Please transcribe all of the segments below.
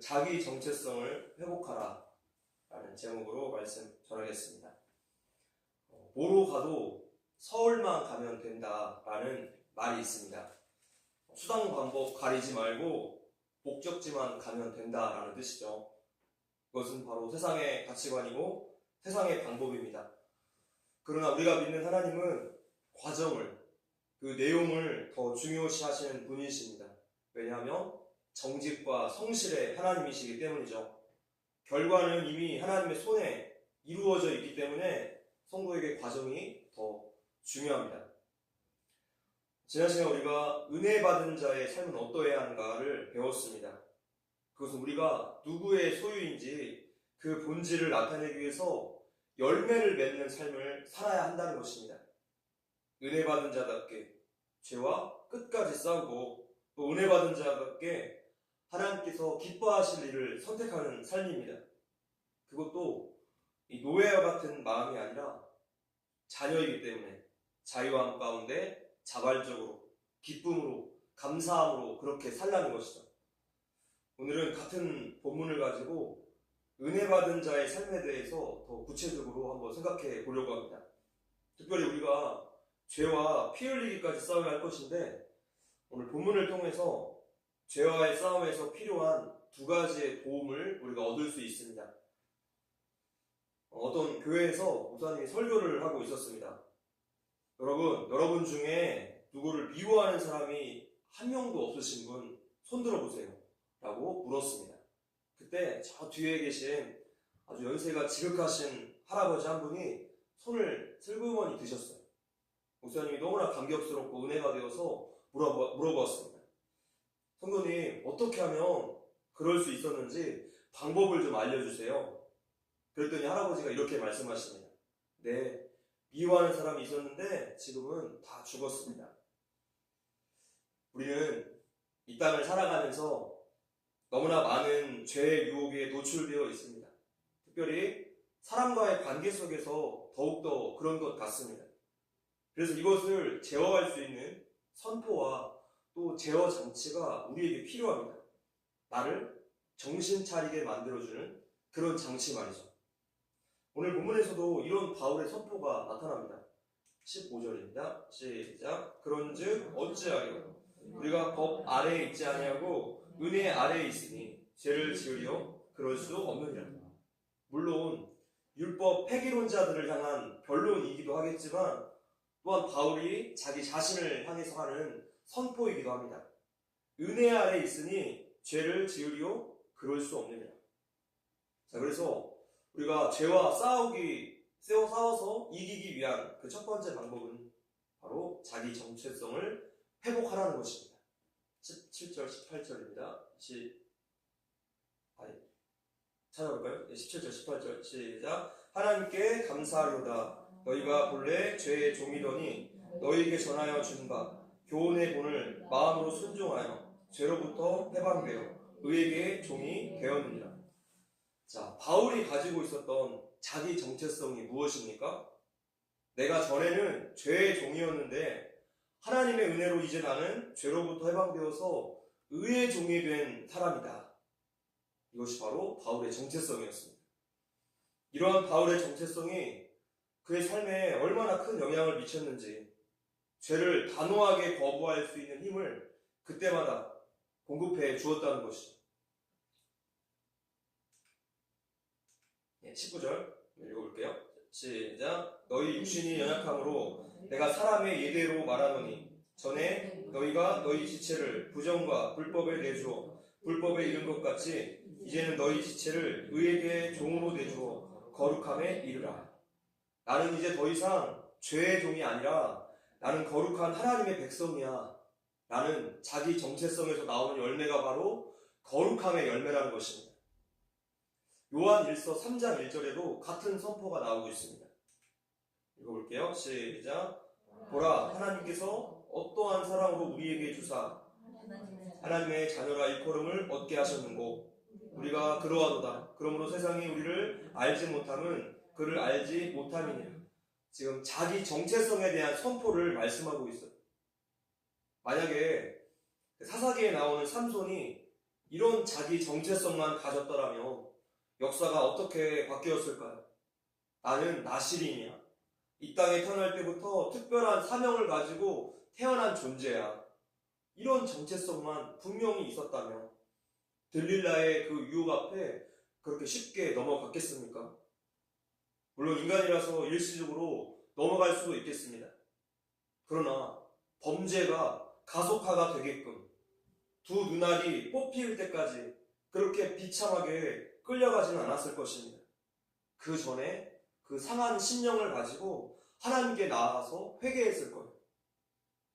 자기 정체성을 회복하라 라는 제목으로 말씀 전하겠습니다. 어, 뭐로 가도 서울만 가면 된다 라는 말이 있습니다. 수당 방법 가리지 말고 목적지만 가면 된다 라는 뜻이죠. 그것은 바로 세상의 가치관이고 세상의 방법입니다. 그러나 우리가 믿는 하나님은 과정을, 그 내용을 더 중요시 하시는 분이십니다. 왜냐하면 정직과 성실의 하나님이시기 때문이죠. 결과는 이미 하나님의 손에 이루어져 있기 때문에 성도에게 과정이 더 중요합니다. 지난 시간 우리가 은혜 받은 자의 삶은 어떠해야 하는가를 배웠습니다. 그것은 우리가 누구의 소유인지 그 본질을 나타내기 위해서 열매를 맺는 삶을 살아야 한다는 것입니다. 은혜 받은 자답게 죄와 끝까지 싸우고 또 은혜 받은 자답게 하나님께서 기뻐하실 일을 선택하는 삶입니다. 그것도 이 노예와 같은 마음이 아니라 자녀이기 때문에 자유함 가운데 자발적으로 기쁨으로 감사함으로 그렇게 살라는 것이죠. 오늘은 같은 본문을 가지고 은혜 받은 자의 삶에 대해서 더 구체적으로 한번 생각해 보려고 합니다. 특별히 우리가 죄와 피 흘리기까지 싸워야 할 것인데 오늘 본문을 통해서 죄와의 싸움에서 필요한 두 가지의 도움을 우리가 얻을 수 있습니다. 어떤 교회에서 목사님이 설교를 하고 있었습니다. 여러분, 여러분 중에 누구를 미워하는 사람이 한 명도 없으신 분 손들어 보세요. 라고 물었습니다. 그때 저 뒤에 계신 아주 연세가 지극하신 할아버지 한 분이 손을 슬그머니 드셨어요. 목사님이 너무나 감격스럽고 은혜가 되어서 물어보, 물어보았습니다. 성도님, 어떻게 하면 그럴 수 있었는지 방법을 좀 알려주세요. 그랬더니 할아버지가 이렇게 말씀하십니다. 네, 미워하는 사람이 있었는데 지금은 다 죽었습니다. 우리는 이 땅을 살아가면서 너무나 많은 죄의 유혹에 노출되어 있습니다. 특별히 사람과의 관계 속에서 더욱더 그런 것 같습니다. 그래서 이것을 제어할 수 있는 선포와 또 제어 장치가 우리에게 필요합니다. 나를 정신 차리게 만들어주는 그런 장치 말이죠. 오늘 본문에서도 이런 바울의 선포가 나타납니다. 15절입니다. 시작. 그런즉 어찌하여 우리가 법 아래에 있지 아니하고 은혜 아래에 있으니 죄를 지으려 그럴 수 없느니라. 물론 율법 폐기론자들을 향한 변론이기도 하겠지만 또한 바울이 자기 자신을 향해서 하는 선포이기도 합니다. 은혜 아래 있으니 죄를 지으려 그럴 수 없느니라. 자, 그래서 우리가 죄와 싸우기, 세워 싸워서 이기기 위한 그 첫 번째 방법은 바로 자기 정체성을 회복하라는 것입니다. 17절, 18절입니다. 시, 아니, 찾아볼까요? 17절, 18절, 시작. 하나님께 감사하려다. 너희가 본래 죄의 종이더니 너희에게 전하여 준 바, 교훈의 본을 마음으로 순종하여 죄로부터 해방되어 의에게 종이 되었느니라. 자, 바울이 가지고 있었던 자기 정체성이 무엇입니까? 내가 전에는 죄의 종이었는데 하나님의 은혜로 이제 나는 죄로부터 해방되어서 의의 종이 된 사람이다. 이것이 바로 바울의 정체성이었습니다. 이러한 바울의 정체성이 그의 삶에 얼마나 큰 영향을 미쳤는지 죄를 단호하게 거부할 수 있는 힘을 그때마다 공급해 주었다는 것이죠. 19절 읽어볼게요. 시작. 너희 육신이 연약함으로 내가 사람의 예대로 말하노니 전에 너희가 너희 지체를 부정과 불법에 내주어 불법에 이른 것 같이 이제는 너희 지체를 의에게 종으로 내주어 거룩함에 이르라. 나는 이제 더 이상 죄의 종이 아니라 나는 거룩한 하나님의 백성이야. 나는 자기 정체성에서 나오는 열매가 바로 거룩함의 열매라는 것입니다. 요한 1서 3장 1절에도 같은 선포가 나오고 있습니다. 읽어볼게요. 시작. 보라, 하나님께서 어떠한 사랑으로 우리에게 주사 하나님의 자녀라 일컬음을 얻게 하셨는고 우리가 그러하도다. 그러므로 세상이 우리를 알지 못함은 그를 알지 못함이니라. 지금 자기 정체성에 대한 선포를 말씀하고 있어요. 만약에 사사기에 나오는 삼손이 이런 자기 정체성만 가졌더라면 역사가 어떻게 바뀌었을까요? 나는 나시린이야. 이 땅에 태어날 때부터 특별한 사명을 가지고 태어난 존재야. 이런 정체성만 분명히 있었다면 들릴라의 그 유혹 앞에 그렇게 쉽게 넘어갔겠습니까? 물론 인간이라서 일시적으로 넘어갈 수도 있겠습니다. 그러나 범죄가 가속화가 되게끔 두 눈알이 뽑힐 때까지 그렇게 비참하게 끌려가지는 않았을 것입니다. 그 전에 그 상한 심령을 가지고 하나님께 나아가서 회개했을 거예요.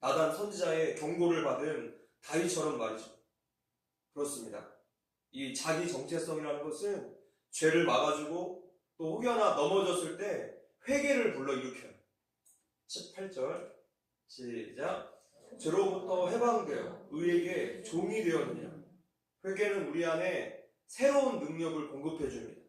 나단 선지자의 경고를 받은 다윗처럼 말이죠. 그렇습니다. 이 자기 정체성이라는 것은 죄를 막아주고 또 혹여나 넘어졌을 때 회개를 불러일으켜요. 18절 시작 죄로부터 해방되어 의에게 종이 되었느냐 회개는 우리 안에 새로운 능력을 공급해 줍니다.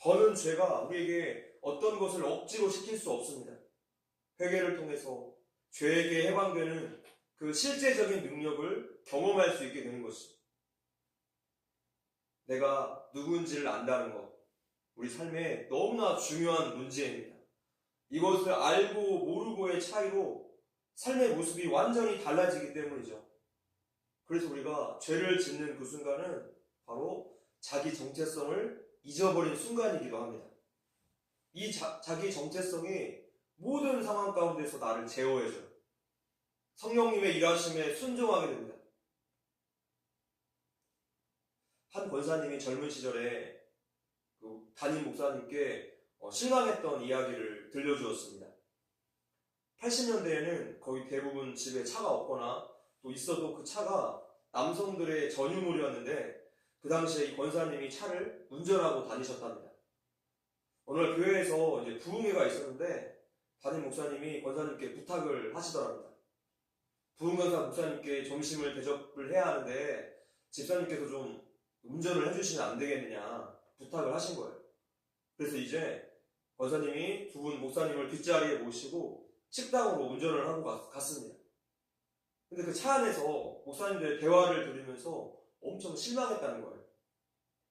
더는 죄가 우리에게 어떤 것을 억지로 시킬 수 없습니다. 회개를 통해서 죄에게 해방되는 그 실제적인 능력을 경험할 수 있게 되는 것이죠. 내가 누구인지를 안다는 것, 우리 삶에 너무나 중요한 문제입니다. 이것을 알고 모르고의 차이로 삶의 모습이 완전히 달라지기 때문이죠. 그래서 우리가 죄를 짓는 그 순간은 바로 자기 정체성을 잊어버린 순간이기도 합니다. 이 자, 자기 정체성이 모든 상황 가운데서 나를 제어해줘요. 성령님의 일하심에 순종하게 됩니다. 한 권사님이 젊은 시절에 그 담임 목사님께 어, 실망했던 이야기를 들려주었습니다. 80년대에는 거의 대부분 집에 차가 없거나 또 있어도 그 차가 남성들의 전유물이었는데 그 당시에 이 권사님이 차를 운전하고 다니셨답니다. 날 교회에서 이제 부흥회가 있었는데 담임 목사님이 권사님께 부탁을 하시더랍니다. 부흥권사 목사님께 점심을 대접을 해야 하는데 집사님께서 좀 운전을 해주시면 안 되겠느냐 부탁을 하신 거예요. 그래서 이제 권사님이 두 분 목사님을 뒷자리에 모시고 식당으로 운전을 하고 갔, 갔습니다. 근데 그 차 안에서 목사님들 대화를 들으면서 엄청 실망했다는 거예요.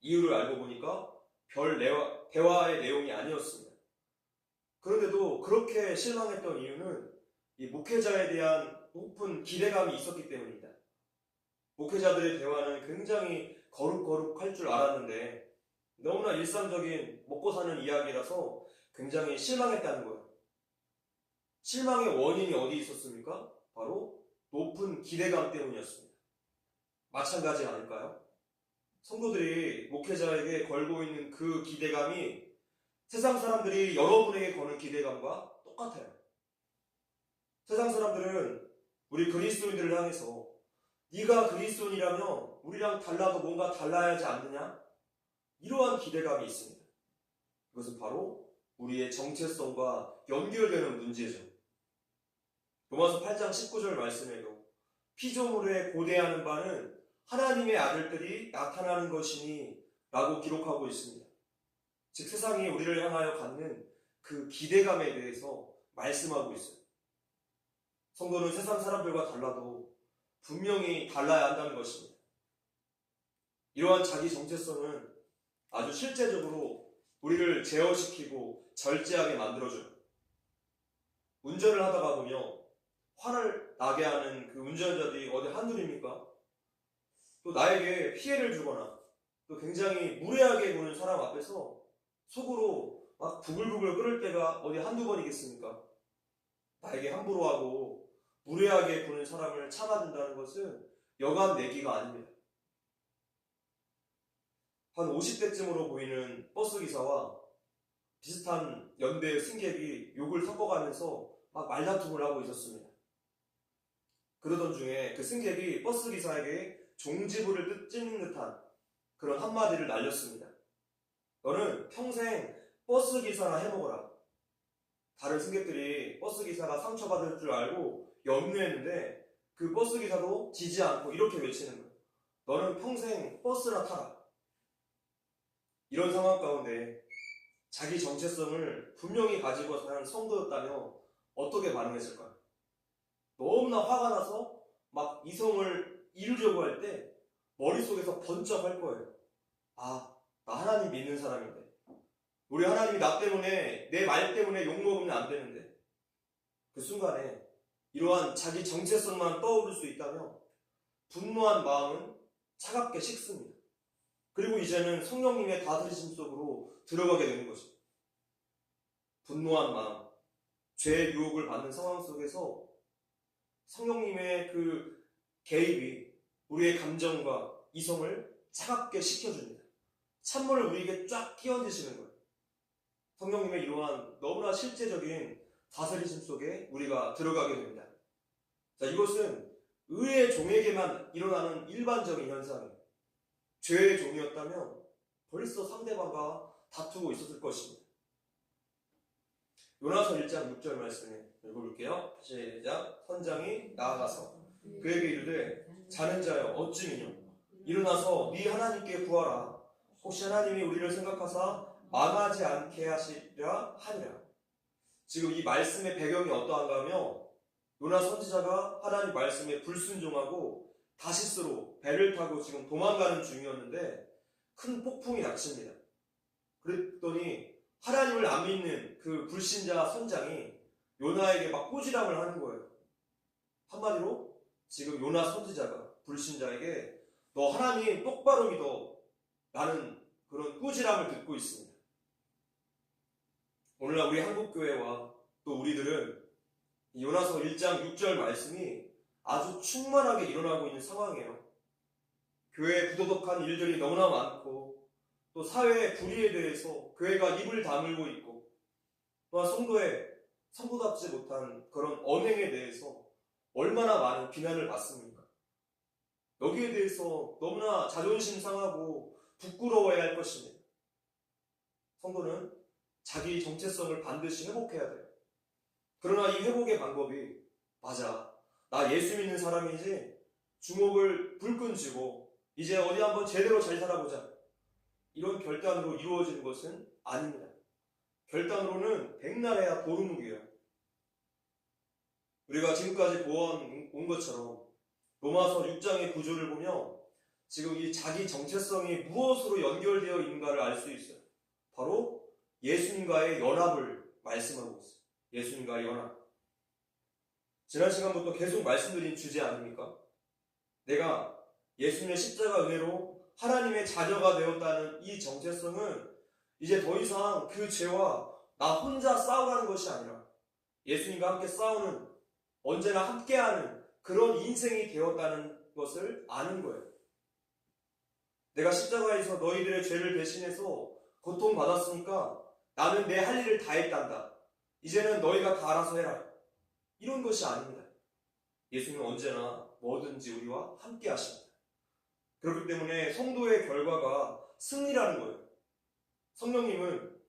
이유를 알고 보니까 별 대화, 대화의 내용이 아니었습니다. 그런데도 그렇게 실망했던 이유는 이 목회자에 대한 높은 기대감이 있었기 때문입니다. 목회자들의 대화는 굉장히 거룩거룩할 줄 알았는데 너무나 일상적인 먹고 사는 이야기라서 굉장히 실망했다는 거예요. 실망의 원인이 어디 있었습니까? 바로 높은 기대감 때문이었습니다. 마찬가지 아닐까요? 성도들이 목회자에게 걸고 있는 그 기대감이 세상 사람들이 여러분에게 거는 기대감과 똑같아요. 세상 사람들은 우리 그리스도인들을 향해서 네가 그리스도인이라면 우리랑 달라도 뭔가 달라야 하지 않느냐? 이러한 기대감이 있습니다. 이것은 바로 우리의 정체성과 연결되는 문제죠. 로마서 8장 19절 말씀에도 피조물에 고대하는 바는 하나님의 아들들이 나타나는 것이니 라고 기록하고 있습니다. 즉 세상이 우리를 향하여 갖는 그 기대감에 대해서 말씀하고 있어요. 성도는 세상 사람들과 달라도 분명히 달라야 한다는 것입니다. 이러한 자기 정체성은 아주 실제적으로 우리를 제어시키고 절제하게 만들어줘요. 운전을 하다가 보면 화를 나게 하는 그 운전자들이 어디 한둘입니까? 또 나에게 피해를 주거나 또 굉장히 무례하게 보는 사람 앞에서 속으로 막 부글부글 끓을 때가 어디 한두 번이겠습니까? 나에게 함부로 하고 무례하게 보는 사람을 참아준다는 것은 여간 내기가 아닙니다. 한 50대쯤으로 보이는 버스 기사와 비슷한 연배의 승객이 욕을 섞어가면서 막 말다툼을 하고 있었습니다. 그러던 중에 그 승객이 버스 기사에게 종지부를 찢는 듯한 그런 한마디를 날렸습니다. 너는 평생 버스 기사나 해먹어라. 다른 승객들이 버스 기사가 상처받을 줄 알고 염려했는데 그 버스 기사도 지지 않고 이렇게 외치는 거예요. 너는 평생 버스나 타라. 이런 상황 가운데 자기 정체성을 분명히 가지고 사는 성도였다면 어떻게 반응했을까요? 너무나 화가 나서 막 이성을 이루려고 할 때 머릿속에서 번쩍 할 거예요. 아, 나 하나님 믿는 사람인데. 우리 하나님이 나 때문에, 내 말 때문에 욕먹으면 안 되는데. 그 순간에 이러한 자기 정체성만 떠오를 수 있다면 분노한 마음은 차갑게 식습니다. 그리고 이제는 성령님의 다스리심 속으로 들어가게 되는 것입니다. 분노한 마음, 죄의 유혹을 받는 상황 속에서 성령님의 그 개입이 우리의 감정과 이성을 차갑게 식혀줍니다. 찬물을 우리에게 쫙 끼얹으시는 거예요. 성령님의 이러한 너무나 실제적인 다스리심 속에 우리가 들어가게 됩니다. 자, 이것은 의의 종에게만 일어나는 일반적인 현상이에요. 죄의 종이었다면 벌써 상대방과 다투고 있었을 것입니다. 요나서 1장 6절 말씀을 읽어볼게요. 시작. 선장이 나아가서 그에게 이르되 자는 자여 어찌 미뇨 일어나서 네 하나님께 구하라 혹시 하나님이 우리를 생각하사 망하지 않게 하시려 하니라 지금 이 말씀의 배경이 어떠한가 하며 요나 선지자가 하나님 말씀에 불순종하고 다시스로 배를 타고 지금 도망가는 중이었는데 큰 폭풍이 닥칩니다 그랬더니 하나님을 안 믿는 그 불신자 선장이 요나에게 막 꼬지람을 하는 거예요 한마디로 지금 요나 선지자가 불신자에게 너 하나님 똑바로 믿어 라는 그런 꾸지람을 듣고 있습니다. 오늘날 우리 한국교회와 또 우리들은 이 요나서 1장 6절 말씀이 아주 충만하게 일어나고 있는 상황이에요. 교회에 부도덕한 일들이 너무나 많고 또 사회의 불의에 대해서 교회가 입을 다물고 있고 또한 성도의 성도답지 못한 그런 언행에 대해서 얼마나 많은 비난을 받습니까? 여기에 대해서 너무나 자존심 상하고 부끄러워야 할 것입니다. 성도는 자기 정체성을 반드시 회복해야 돼요. 그러나 이 회복의 방법이 맞아. 나 예수 믿는 사람이지 주목을 불끈 쥐고 이제 어디 한번 제대로 잘 살아보자. 이런 결단으로 이루어지는 것은 아닙니다. 결단으로는 백날해야 도루묵이에요. 우리가 지금까지 보아온 것처럼 로마서 6장의 구조를 보며 지금 이 자기 정체성이 무엇으로 연결되어 있는가를 알 수 있어요. 바로 예수님과의 연합을 말씀하고 있어요. 예수님과의 연합. 지난 시간부터 계속 말씀드린 주제 아닙니까? 내가 예수님의 십자가 은혜로 하나님의 자녀가 되었다는 이 정체성은 이제 더 이상 그 죄와 나 혼자 싸우라는 것이 아니라 예수님과 함께 싸우는 언제나 함께하는 그런 인생이 되었다는 것을 아는 거예요. 내가 십자가에서 너희들의 죄를 대신해서 고통받았으니까 나는 내 할 일을 다 했단다. 이제는 너희가 다 알아서 해라. 이런 것이 아닙니다. 예수님은 언제나 뭐든지 우리와 함께 하십니다. 그렇기 때문에 성도의 결과가 승리라는 거예요. 성령님은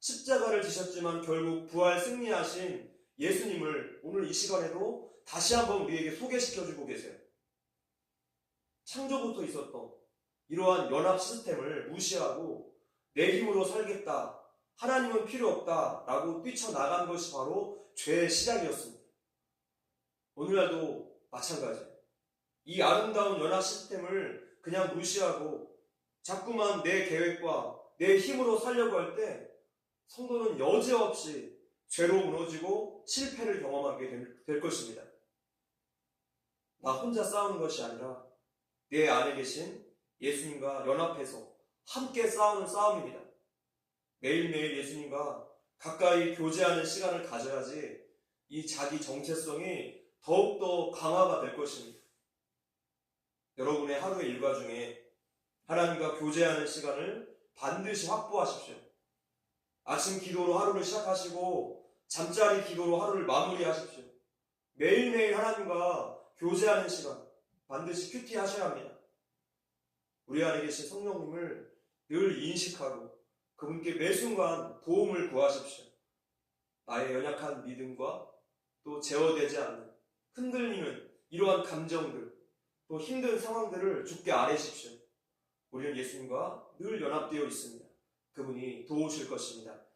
십자가를 지셨지만 결국 부활 승리하신 예수님을 오늘 이 시간에도 다시 한번 우리에게 소개시켜주고 계세요. 창조부터 있었던 이러한 연합 시스템을 무시하고 내 힘으로 살겠다. 하나님은 필요 없다. 라고 뛰쳐나간 것이 바로 죄의 시작이었습니다. 오늘날도 마찬가지예요. 이 아름다운 연합 시스템을 그냥 무시하고 자꾸만 내 계획과 내 힘으로 살려고 할 때 성도는 여지없이 죄로 무너지고 실패를 경험하게 될, 될 것입니다. 나 혼자 싸우는 것이 아니라 내 안에 계신 예수님과 연합해서 함께 싸우는 싸움입니다. 매일매일 예수님과 가까이 교제하는 시간을 가져야지 이 자기 정체성이 더욱더 강화가 될 것입니다. 여러분의 하루의 일과 중에 하나님과 교제하는 시간을 반드시 확보하십시오. 아침 기도로 하루를 시작하시고 잠자리 기도로 하루를 마무리하십시오. 매일매일 하나님과 교제하는 시간 반드시 큐티 하셔야 합니다. 우리 안에 계신 성령님을 늘 인식하고 그분께 매 순간 도움을 구하십시오. 나의 연약한 믿음과 또 제어되지 않는 흔들리는 이러한 감정들 또 힘든 상황들을 죽게 아뢰십시오. 우리는 예수님과 늘 연합되어 있습니다. 그분이 도우실 것입니다.